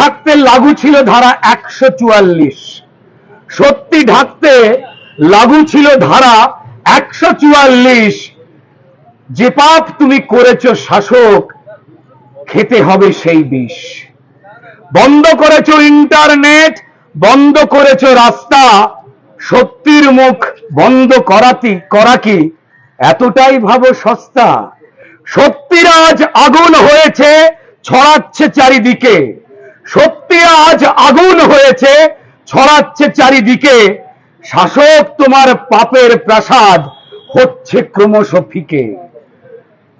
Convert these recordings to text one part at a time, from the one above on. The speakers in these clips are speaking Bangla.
ঢাকতে লাগু ছিল ধারা একশো চুয়াল্লিশ। সত্যি ঢাকতে লাগু ছিল ধারা একশো চুয়াল্লিশ। যে পাপ তুমি করেছ শাসক, খেতে হবে সেই বিষ। বন্ধ করেছ ইন্টারনেট, বন্ধ করেছ রাস্তা, সত্যির মুখ বন্ধ করাতি করা কি এতটাই ভাবো সস্তা। সত্যির আজ আগুন হয়েছে, ছড়াচ্ছে চারিদিকে। সত্যি আজ আগুন হয়েছে, ছড়াচ্ছে চারিদিকে। শাসক তোমার পাপের প্রাসাদ হচ্ছে ক্রমশ ফিকে।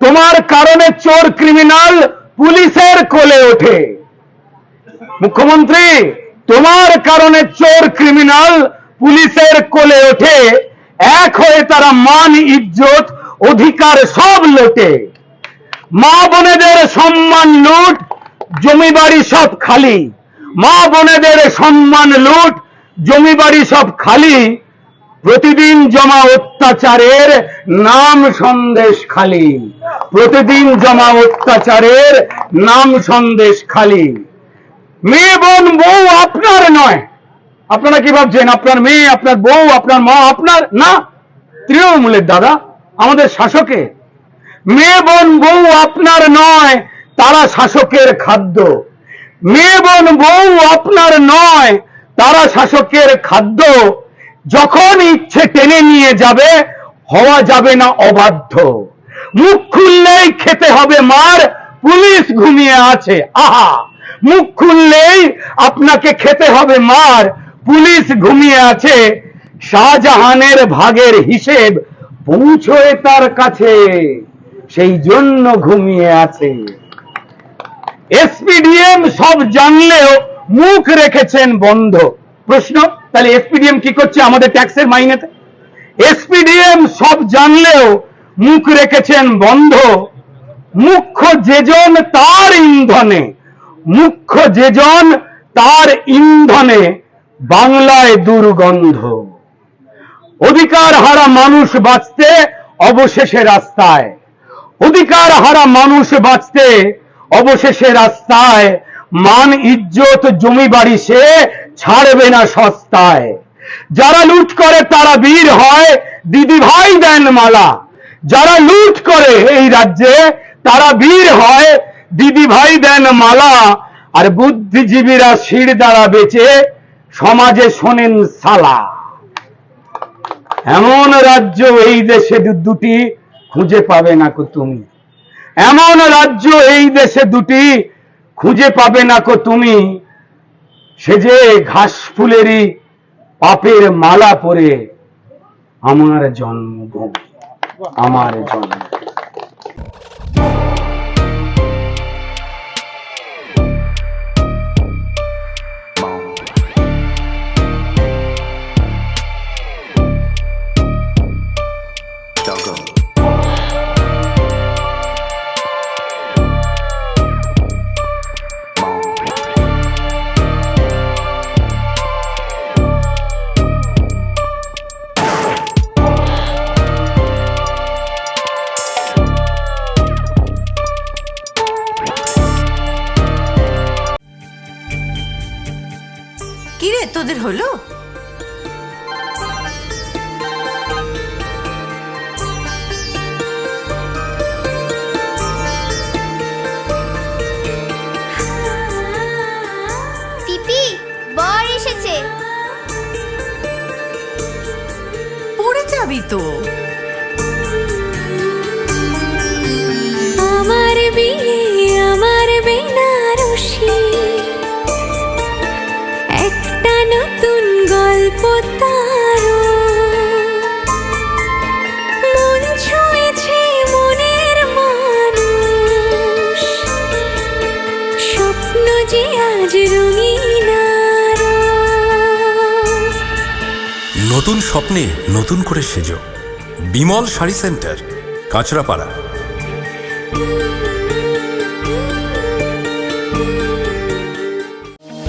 তোমার কারণে চোর ক্রিমিনাল পুলিশের কোলে ওঠে। মুখ্যমন্ত্রী, তোমার কারণে চোর ক্রিমিনাল পুলিশের কোলে ওঠে। এক হয়ে তারা মান, ইজ্জত, অধিকার সব লোটে। মা বোনেদের সম্মান লুট জমি বাড়ি সব খালি। মা বোনেদের সম্মান লুট জমি বাড়ি সব খালি। প্রতিদিন জমা অত্যাচারের নাম সন্দেশ খালি। প্রতিদিন জমা অত্যাচারের নাম সন্দেশ খালি। মেয়ে, বোন, বউ আপনার নয়। আপনারা কি ভাবছেন, আপনার মেয়ে, আপনার বউ, আপনার মা, আপনার? না, তৃণমূলের দাদা, আমাদের শাসকে মেয়ে, বোন, বউ আপনার নয়। তারা শাসকের খাদ্য। মেয়ে, বোন, বউ আপনার নয়, তারা শাসকের খাদ্য। যখন ইচ্ছে টেনে নিয়ে যাবে, হওয়া যাবে না অবাধ্য। মুখ খুললেই খেতে হবে মার, পুলিশ ঘুমিয়ে আছে, আহা! মুখ খুললেই আপনাকে খেতে হবে মার, পুলিশ ঘুমিয়ে আছে। শাহজাহানের ভাগের হিসেব পৌঁছয় তার কাছে, সেই জন্য ঘুমিয়ে আছে। এসপিডিএম সব জানলেও মুখ রেখেছেন বন্ধ। প্রশ্ন, তাহলে এসপিডিএম কি করছে আমাদের ট্যাক্সের মাইনেতে? এসপিডিএম সব জানলেও মুখ রেখেছেন বন্ধ। মুখ্য যেজন তার ইন্ধনে, মুখ্য যেজন তার ইন্ধনে বাংলায় দুর্গন্ধ। অধিকার হারা মানুষ বাঁচতে অবশেষে রাস্তায়। অধিকার হারা মানুষ বাঁচতে অবশেষে রাস্তায় মান ইজ্জত জমি বাড়ি সে ছাড়বে না সস্তায়। যারা লুট করে তারা বীর হয়, দিদি ভাই দেন মালা। যারা লুট করে এই রাজ্যে তারা বীর হয়, দিদি ভাই দেন মালা। আর বুদ্ধিজীবীরা শির দ্বারা বেচে সমাজে শোনেন সালা। এমন রাজ্য এই দেশে দুটি খুঁজে পাবে না তুমি। এমন রাজ্য এই দেশে দুটি, খুঁজে পাবে না কো তুমি। সে যে ঘাস ফুলেরই পাপের মালা পরে আমার জন্মভূমি, আমার জন্ম কিরে তোদের হলো? পিপি বর এসেছে। পড়ে যাবি তো। আমার বিয়ে নতুন গল্প তার মন ছুঁয়েছে মনের স্বপ্ন যে আজ নতুন স্বপ্নে নতুন করে সেজ। Bimal sari centre, Kanchrapara.